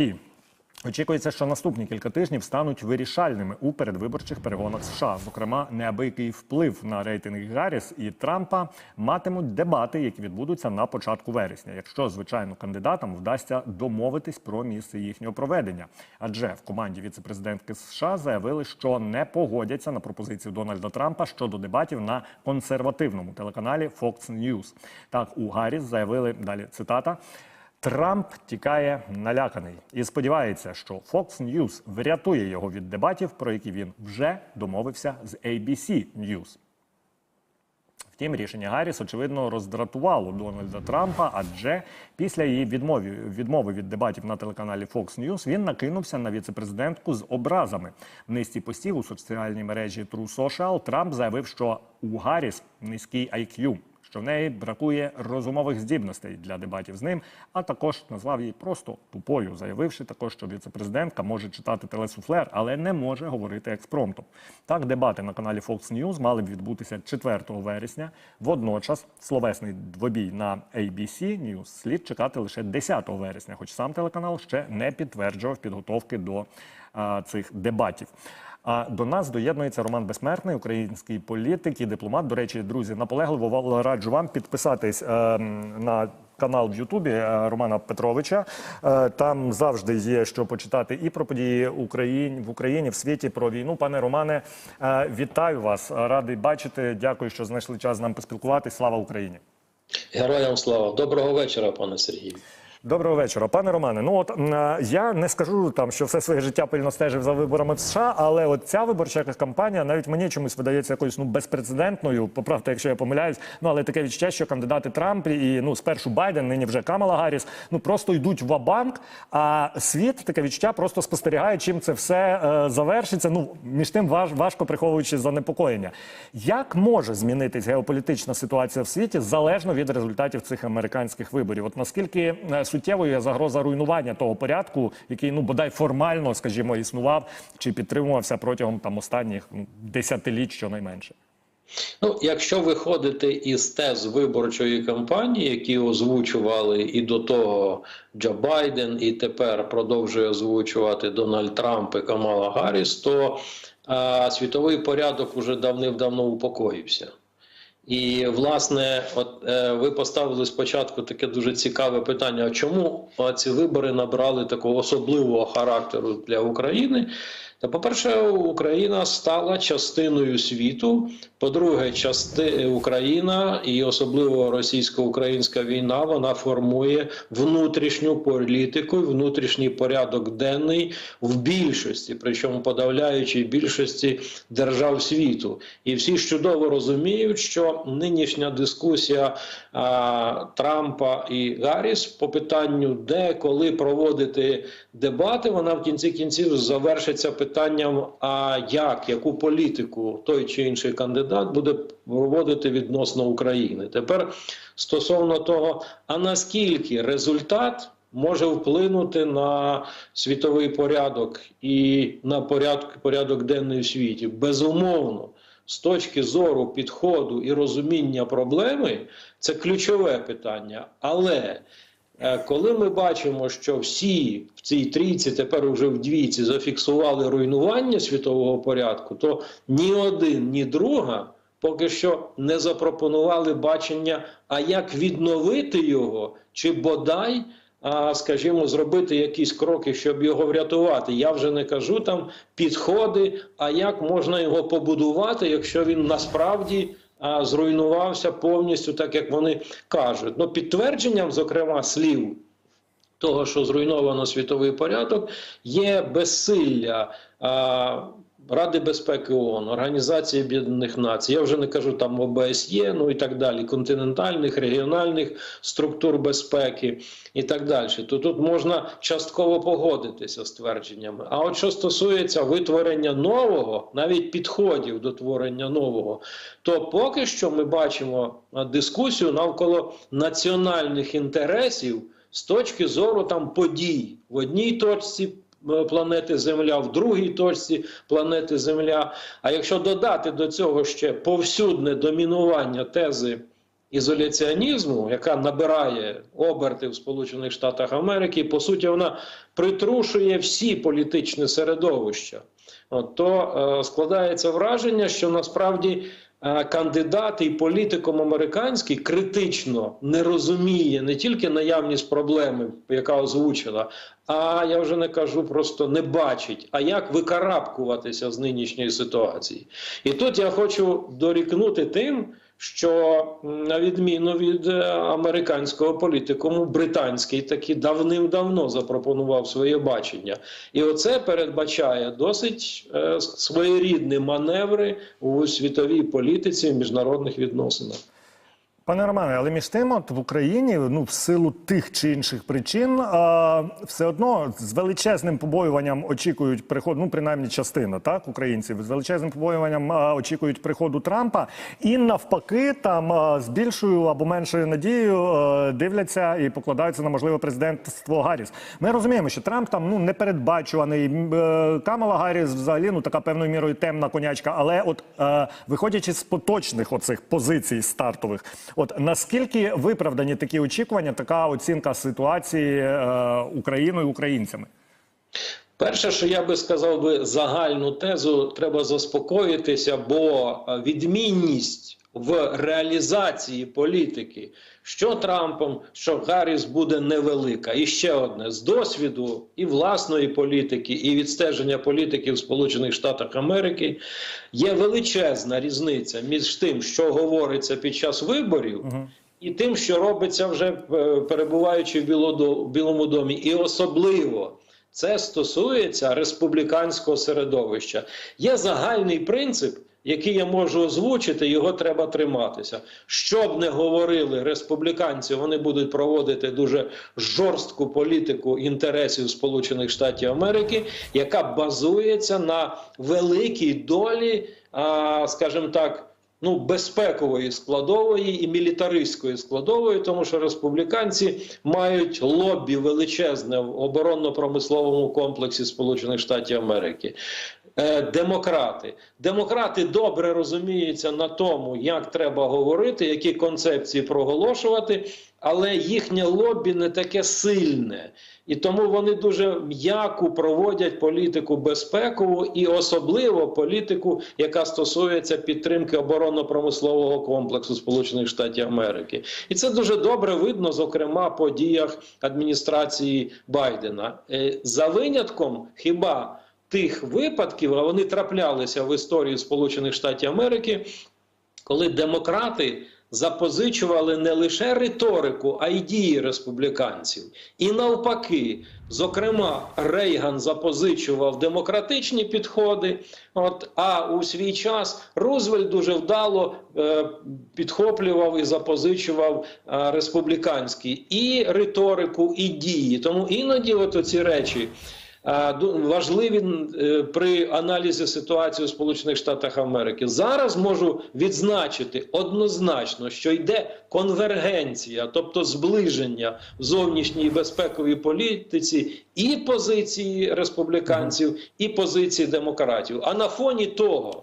І очікується, що наступні кілька тижнів стануть вирішальними у передвиборчих перегонах США. Зокрема, неабиякий вплив на рейтинг Гарріс і Трампа матимуть дебати, які відбудуться на початку вересня, якщо звичайно кандидатам вдасться домовитись про місце їхнього проведення. Адже в команді віцепрезидентки США заявили, що не погодяться на пропозицію Дональда Трампа щодо дебатів на консервативному телеканалі Fox News. Так у Гарріс заявили далі цитата. Трамп тікає наляканий і сподівається, що Fox News врятує його від дебатів, про які він вже домовився з ABC News. Втім, рішення Гарріс, очевидно, роздратувало Дональда Трампа, адже після її відмови, відмови від дебатів на телеканалі Fox News він накинувся на віцепрезидентку з образами. В низці постів у соціальній мережі True Social Трамп заявив, що у Гарріс низький IQ, що в неї бракує розумових здібностей для дебатів з ним, а також назвав її просто тупою, заявивши також, що віцепрезидентка може читати телесуфлер, але не може говорити експромтом. Так, дебати на каналі Fox News мали б відбутися 4 вересня. Водночас словесний двобій на ABC News слід чекати лише 10 вересня, хоч сам телеканал ще не підтверджував підготовки до а, цих дебатів. А до нас доєднується Роман Безсмертний, український політик і дипломат. До речі, друзі, наполегливо раджу вам підписатись е, на канал в Ютубі е, Романа Петровича. Е, там завжди є що почитати і про події Україні в Україні, в світі про війну. Пане Романе, вітаю вас! Радий бачити. Дякую, що знайшли час з нами поспілкуватись. Слава Україні! Героям слава. Доброго вечора, пане Сергію. Доброго вечора, пане Романе. Ну от е, я не скажу там, що все своє життя пильно стежив за виборами в США, але от ця виборча кампанія навіть мені чомусь видається якоюсь ну безпрецедентною. Поправте, якщо я помиляюсь. Ну але таке відчуття, що кандидати Трамп і ну спершу Байден, нині вже Камала Гарріс, ну просто йдуть в банк А світ таке відчуття просто спостерігає, чим це все е, завершиться. Ну між тим важ, важко приховуючи занепокоєння. Як може змінитись геополітична ситуація в світі залежно від результатів цих американських виборів? От наскільки суттєвою є загроза руйнування того порядку, який ну бодай формально, скажімо, існував чи підтримувався протягом там останніх ну, десятиліть, щонайменше. Ну, якщо виходити із тез виборчої кампанії, які озвучували і до того Джо Байден, і тепер продовжує озвучувати Дональд Трамп і Камала Гарріс, то а, світовий порядок уже давним-давно упокоївся. І, власне, от е, ви поставили спочатку таке дуже цікаве питання: чому ці вибори набрали такого особливого характеру для України? Та, по-перше, Україна стала частиною світу. По-друге, части Україна і особливо російсько-українська війна вона формує внутрішню політику, внутрішній порядок денний в більшості, причому подавляючій більшості держав світу. І всі чудово розуміють, що нинішня дискусія а, Трампа і Гарріс по питанню, де коли проводити дебати, вона в кінці кінців завершиться питанням: а як, яку політику той чи інший кандидат буде проводити відносно України. Тепер стосовно того, а наскільки результат може вплинути на світовий порядок і на порядок, порядок денний в світі, безумовно. З точки зору підходу і розуміння проблеми, це ключове питання. Але коли ми бачимо, що всі в цій трійці, тепер вже в двійці, зафіксували руйнування світового порядку, то ні один, ні друга поки що не запропонували бачення, а як відновити його, чи бодай. Скажімо, зробити якісь кроки, щоб його врятувати. Я вже не кажу там підходи, а як можна його побудувати, якщо він насправді зруйнувався повністю, так як вони кажуть. Ну, підтвердженням, зокрема, слів того, що зруйновано світовий порядок, є безсилля. Ради безпеки ООН, Організації Об'єднаних Націй, я вже не кажу там ОБСЄ, ну і так далі, континентальних, регіональних структур безпеки і так далі. То тут можна частково погодитися з твердженнями. А от що стосується витворення нового, навіть підходів до творення нового, то поки що ми бачимо дискусію навколо національних інтересів з точки зору там подій в одній точці планети Земля, в другій точці планети Земля. А якщо додати до цього ще повсюдне домінування тези ізоляціонізму, яка набирає оберти в Сполучених Штатах Америки, по суті, вона притрушує всі політичні середовища. То е, складається враження, що насправді е, кандидат і політиком американський критично не розуміє не тільки наявність проблеми, яка озвучена, а я вже не кажу, просто не бачить, а як викарабкуватися з нинішньої ситуації. І тут я хочу дорікнути тим, що на відміну від е, американського політикуму, британський таки давним-давно запропонував своє бачення, і оце передбачає досить е, своєрідні маневри у світовій політиці в міжнародних відносинах. Пане Романе, але між тим, от в Україні, ну в силу тих чи інших причин, а, все одно з величезним побоюванням очікують приходу, ну принаймні частина так українців з величезним побоюванням а, очікують приходу Трампа, і навпаки, там а, з більшою або меншою надією а, дивляться і покладаються на можливе президентство Гарріс. Ми розуміємо, що Трамп там ну непередбачуваний. е, Камала Гарріс взагалі ну така певною мірою темна конячка. Але от е, виходячи з поточних оцих позицій стартових, от наскільки виправдані такі очікування, така оцінка ситуації е, Україною українцями? Перше, що я би сказав би загальну тезу, треба заспокоїтися, бо е, відмінність в реалізації політики, що Трампом, що Гарріс буде невелика. І ще одне з досвіду і власної політики, і відстеження політики в Сполучених Штатах Америки є величезна різниця між тим, що говориться під час виборів. І тим, що робиться вже е, перебуваючи в Білому домі, і особливо це стосується республіканського середовища. Є загальний принцип, який я можу озвучити, його треба триматися. Що б не говорили республіканці, вони будуть проводити дуже жорстку політику інтересів Сполучених Штатів Америки, яка базується на великій долі, скажімо так. Ну, безпекової складової і мілітаристської складової, тому що республіканці мають лобі величезне в оборонно-промисловому комплексі Сполучених Штатів Америки. Е, демократи. Демократи добре розуміються на тому, як треба говорити, які концепції проголошувати, але їхнє лобі не таке сильне. І тому вони дуже м'яко проводять політику безпекову і особливо політику, яка стосується підтримки оборонно-промислового комплексу Сполучених Штатів Америки. І це дуже добре видно, зокрема, по діях адміністрації Байдена. Е, За винятком хіба тих випадків, а вони траплялися в історії Сполучених Штатів Америки, коли демократи запозичували не лише риторику, а й дії республіканців. І навпаки, зокрема, Рейган запозичував демократичні підходи. От, а у свій час Рузвельт дуже вдало е, підхоплював і запозичував е, республіканські і риторику, і дії. Тому іноді от ці речі. Е, Важливі е, при аналізі ситуації у Сполучених Штатах Америки зараз можу відзначити однозначно, що йде конвергенція, тобто зближення в зовнішній безпековій політиці і позиції республіканців, і позиції демократів. А на фоні того,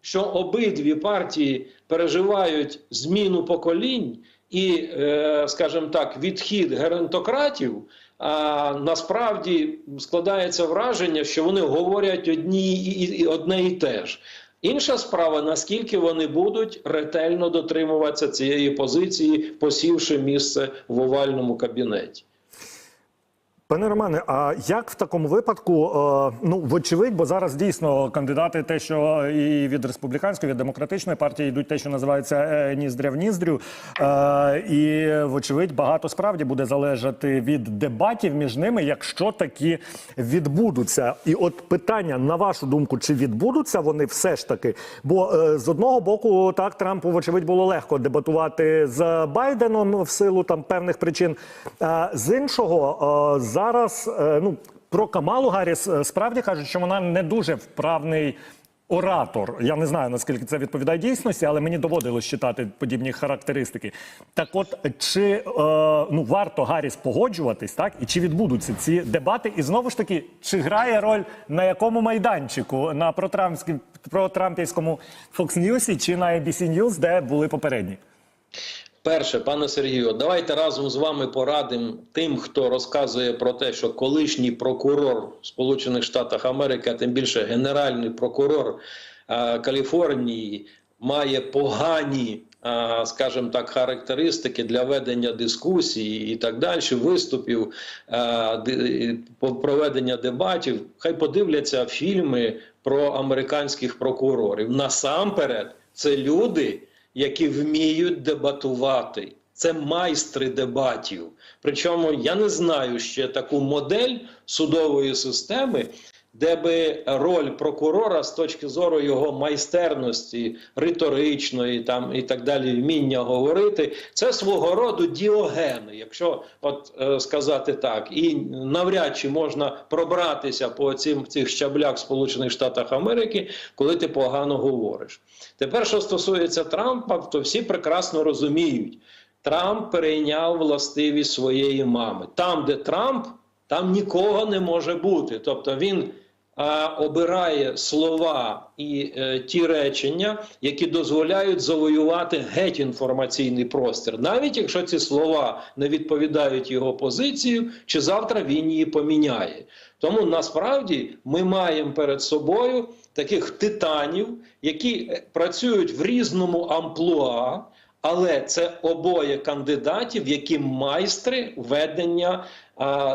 що обидві партії переживають зміну поколінь і, е, скажімо так, відхід геронтократів. А насправді складається враження, що вони говорять одні і, одне і те ж. Інша справа, наскільки вони будуть ретельно дотримуватися цієї позиції, посівши місце в овальному кабінеті. Пане Романе, а як в такому випадку, е, ну вочевидь, бо зараз дійсно кандидати, те, що і від республіканської, від демократичної партії йдуть те, що називається е, ніздря в ніздрю, е, і вочевидь багато справді буде залежати від дебатів між ними, якщо такі відбудуться. І от питання на вашу думку, чи відбудуться вони все ж таки? Бо з одного боку, так Трампу, вочевидь, було легко дебатувати з Байденом в силу там певних причин. З іншого, е, зараз е, ну про Камалу Гарріс е, справді кажуть, що вона не дуже вправний. Оратор, я не знаю наскільки це відповідає дійсності, але мені доводилось читати подібні характеристики. Так, от чи е, ну варто Гарріс погоджуватись, так і чи відбудуться ці дебати? І знову ж таки, чи грає роль на якому майданчику на протрампівському Fox News чи на ABC News, де були попередні? Перше, пане Сергію, давайте разом з вами порадимо тим, хто розказує про те, що колишній прокурор Сполучених Штатів Америки, а тим більше генеральний прокурор е, Каліфорнії, має погані, е, скажімо так, характеристики для ведення дискусії і так далі, виступів, е, ди- проведення дебатів. Хай подивляться фільми про американських прокурорів. Насамперед, це люди які вміють дебатувати. Це майстри дебатів. Причому я не знаю ще таку модель судової системи, де би роль прокурора з точки зору його майстерності, риторичної там і так далі, вміння говорити, це свого роду діогени, якщо от е, сказати так, і навряд чи можна пробратися по цим цих щаблях Сполучених Штатів Америки, коли ти погано говориш. Тепер, що стосується Трампа, то всі прекрасно розуміють, Трамп перейняв властивість своєї мами. Там, де Трамп, там нікого не може бути. Тобто він а, обирає слова і е, ті речення, які дозволяють завоювати геть інформаційний простір, навіть якщо ці слова не відповідають його позицію, чи завтра він її поміняє. Тому насправді ми маємо перед собою таких титанів, які е, працюють в різному амплуа. Але це обоє кандидатів, які майстри ведення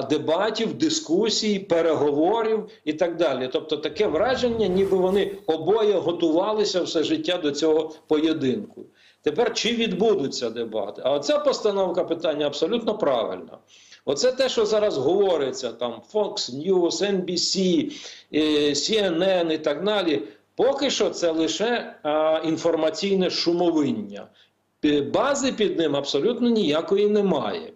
дебатів, дискусій, переговорів і так далі. Тобто таке враження, ніби вони обоє готувалися все життя до цього поєдинку. Тепер чи відбудуться дебати? А оця постановка питання абсолютно правильна. Оце те, що зараз говориться, там Fox News, NBC, е, CNN і так далі. Поки що це лише а, інформаційне шумовиння. Бази під ним абсолютно ніякої немає.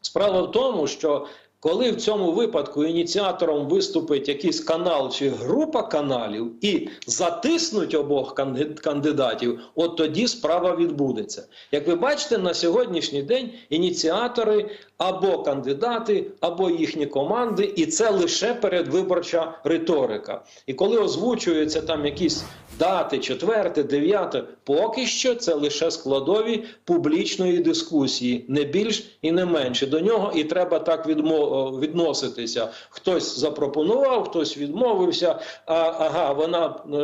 Справа в тому, що коли в цьому випадку ініціатором виступить якийсь канал чи група каналів і затиснуть обох кандидатів, от тоді справа відбудеться. Як ви бачите, на сьогоднішній день ініціатори або кандидати, або їхні команди, і це лише передвиборча риторика. І коли озвучуються там якісь дати, четверте, дев'яте, поки що це лише складові публічної дискусії, не більш і не менше. До нього і треба так відмо- відноситися. Хтось запропонував, хтось відмовився. А ага, вона е,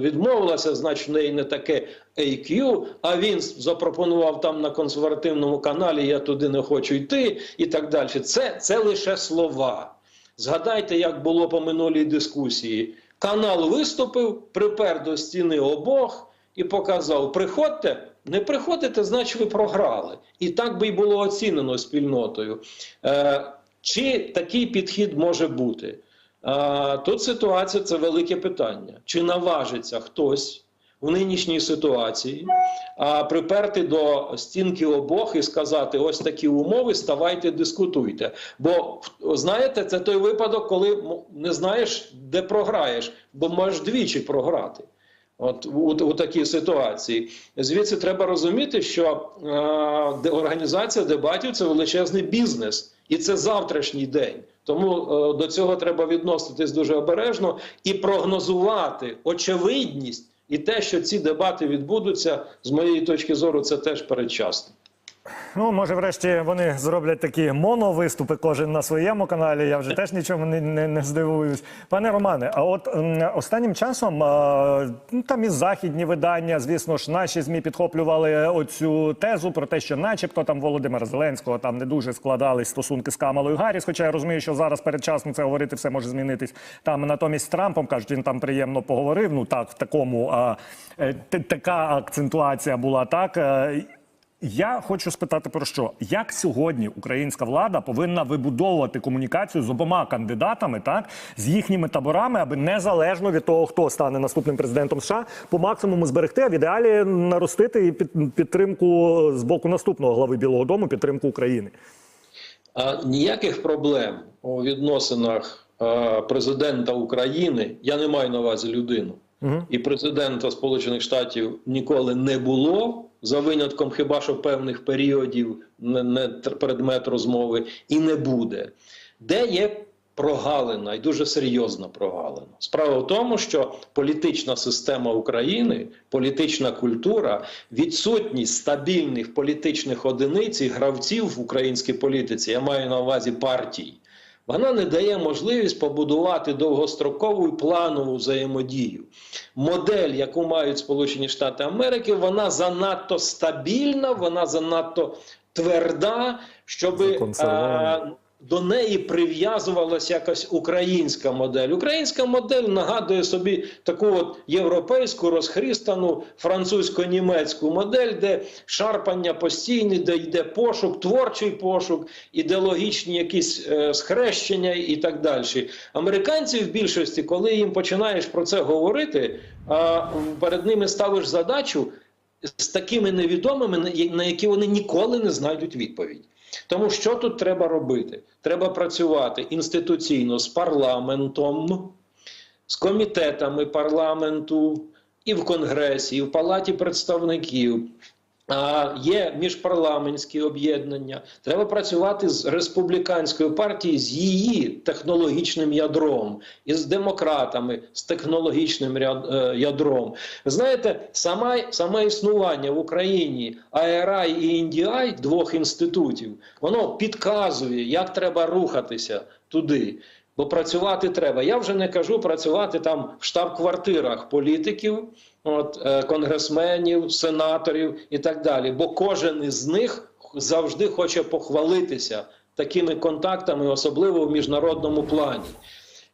відмовилася, значить в неї не таке AQ, а він запропонував там на консервативному каналі, я туди не хочу йти, і так далі. Це, це лише слова. Згадайте, як було по минулій дискусії. Канал виступив, припер до стіни обох і показав: приходьте, не приходите, значить ви програли. І так би й було оцінено спільнотою. Е, чи такий підхід може бути? Е, тут ситуація це велике питання. Чи наважиться хтось в нинішній ситуації а, приперти до стінки обох і сказати: ось такі умови, ставайте, дискутуйте. Бо знаєте, це той випадок, коли не знаєш, де програєш, бо можеш двічі програти. От у, у такій ситуації. Звідси треба розуміти, що е, організація дебатів це величезний бізнес, і це завтрашній день. Тому е, до цього треба відноситись дуже обережно і прогнозувати очевидність і те, що ці дебати відбудуться, з моєї точки зору, це теж передчасно. Ну, може, врешті вони зроблять такі моновиступи, кожен на своєму каналі. Я вже теж нічому не, не, не здивуюсь. Пане Романе, а от останнім часом ну, там і західні видання, звісно ж, наші змі підхоплювали оцю тезу про те, що, начебто, там Володимира Зеленського там не дуже складались стосунки з Камалою Гарріс. Хоча я розумію, що зараз передчасно це говорити все може змінитись. Там натомість з Трампом кажуть, він там приємно поговорив. Ну так, в такому а, е, така акцентуація була так. Я хочу спитати про що? Як сьогодні українська влада повинна вибудовувати комунікацію з обома кандидатами, так з їхніми таборами, аби незалежно від того, хто стане наступним президентом США, по максимуму зберегти, а в ідеалі наростити і під- підтримку з боку наступного глави Білого Дому, підтримку України. А ніяких проблем у відносинах е, президента України, я не маю на увазі людину, і президента Сполучених Штатів ніколи не було, за винятком хіба що певних періодів, не, не предмет розмови, і не буде. Де є прогалина і дуже серйозна прогалина. Справа в тому, що політична система України, політична культура, відсутність стабільних політичних одиниць і гравців в українській політиці, я маю на увазі партій, вона не дає можливість побудувати довгострокову і планову взаємодію. Модель, яку мають Сполучені Штати Америки, вона занадто стабільна, вона занадто тверда, щоб Законсервована. До неї прив'язувалася якась українська модель. Українська модель нагадує собі таку от європейську розхрістану французько-німецьку модель, де шарпання постійне, де йде пошук, творчий пошук, ідеологічні якісь е, схрещення і так далі. Американці в більшості, коли їм починаєш про це говорити, а перед ними ставиш задачу з такими невідомими, на які вони ніколи не знайдуть відповідь. Тому що тут треба робити? Треба працювати інституційно з парламентом, з комітетами парламенту, і в Конгресі, і в Палаті представників. Є міжпарламентські об'єднання. Треба працювати з республіканською партією, з її технологічним ядром, і з демократами, з технологічним е, ядром. Знаєте, саме, саме існування в Україні АРА і індіай двох інститутів, воно підказує, як треба рухатися туди. Бо працювати треба. Я вже не кажу працювати там в штаб-квартирах політиків, от, е, конгресменів, сенаторів і так далі. Бо кожен із них завжди хоче похвалитися такими контактами, особливо в міжнародному плані.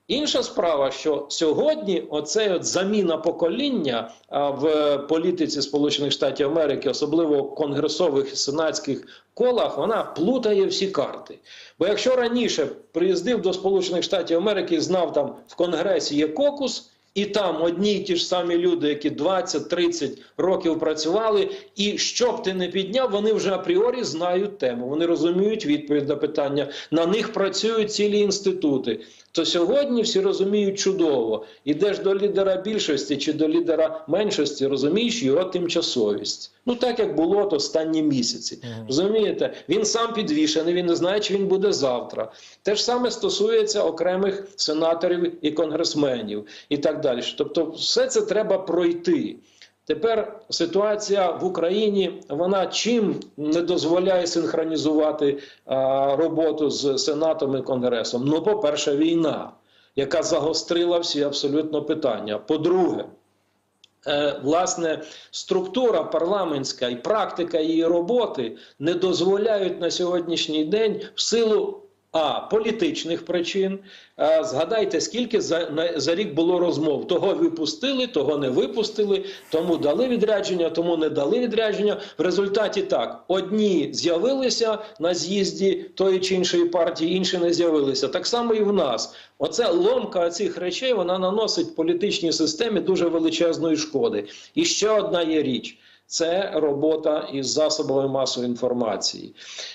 Інша справа, що сьогодні оцей от заміна покоління в політиці Сполучених Штатів Америки, особливо в конгресових сенатських колах, вона плутає всі карти. Бо якщо раніше приїздив до Сполучених Штатів Америки і знав там в Конгресі є кокус. І там одні й ті ж самі люди, які 20-30 років працювали, і що б ти не підняв, вони вже апріорі знають тему. Вони розуміють відповідь на питання. На них працюють цілі інститути. То сьогодні всі розуміють чудово. Ідеш до лідера більшості чи до лідера меншості, розумієш його тимчасовість. Ну так як було от останні місяці. Розумієте, він сам підвішений, він не знає, чи він буде завтра. Те ж саме стосується окремих сенаторів і конгресменів, і так далі. Тобто, все це треба пройти. Тепер ситуація в Україні вона чим не дозволяє синхронізувати роботу з Сенатом і Конгресом? Ну, по-перше, війна, яка загострила всі абсолютно питання. По-друге, е, власне, структура парламентська і практика її роботи не дозволяють на сьогоднішній день в силу. А політичних причин згадайте, скільки за на, за рік було розмов. Того випустили, того не випустили, тому дали відрядження, тому не дали відрядження. В результаті так: одні з'явилися на з'їзді тої чи іншої партії, інші не з'явилися. Так само і в нас. Оця ломка цих речей вона наносить політичній системі дуже величезної шкоди. І ще одна є річ. Це робота із засобами масової інформації.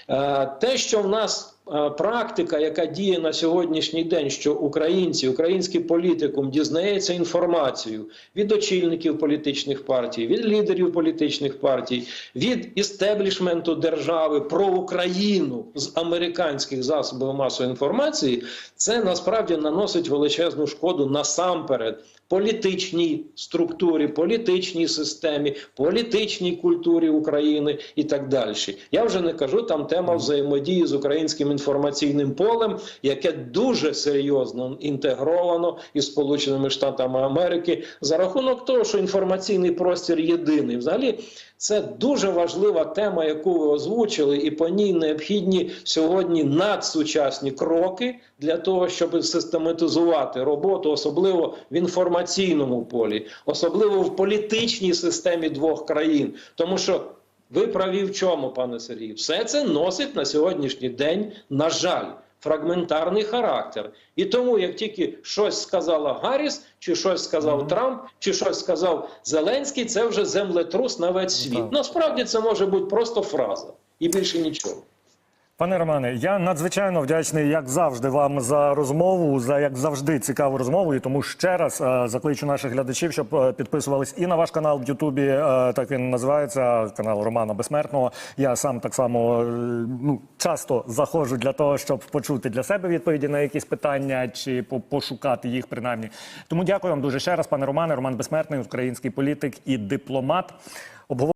Е, Те, що в нас практика, яка діє на сьогоднішній день, що українці, український політикум дізнається інформацію від очільників політичних партій, від лідерів політичних партій, від істеблішменту держави про Україну з американських засобів масової інформації, це насправді наносить величезну шкоду насамперед політичній структурі, політичній системі, політичній культурі України і так далі. Я вже не кажу там тема взаємодії з українським інформаційним полем, яке дуже серйозно інтегровано із Сполученими Штатами Америки за рахунок того, що інформаційний простір єдиний. Взагалі, це дуже важлива тема, яку ви озвучили, і по ній необхідні сьогодні надсучасні кроки для того, щоб систематизувати роботу, особливо в інформаційному полі, особливо в політичній системі двох країн, тому що. Ви праві в чому, пане Сергію? Все це носить на сьогоднішній день, на жаль, фрагментарний характер. І тому, як тільки щось сказала Гарріс, чи щось сказав Трамп, чи щось сказав Зеленський, це вже землетрус на весь світ. Насправді це може бути просто фраза і більше нічого. Пане Романе, я надзвичайно вдячний, як завжди, вам за розмову, за як завжди цікаву розмову. І тому ще раз е, закличу наших глядачів, щоб е, підписувались і на ваш канал в Ютубі. е, так він називається канал Романа Безсмертного. Я сам так само е, ну часто заходжу для того, щоб почути для себе відповіді на якісь питання чи по- пошукати їх принаймні. Тому дякую вам дуже ще раз, пане Романе. Роман Безсмертний, український політик і дипломат. Обговор-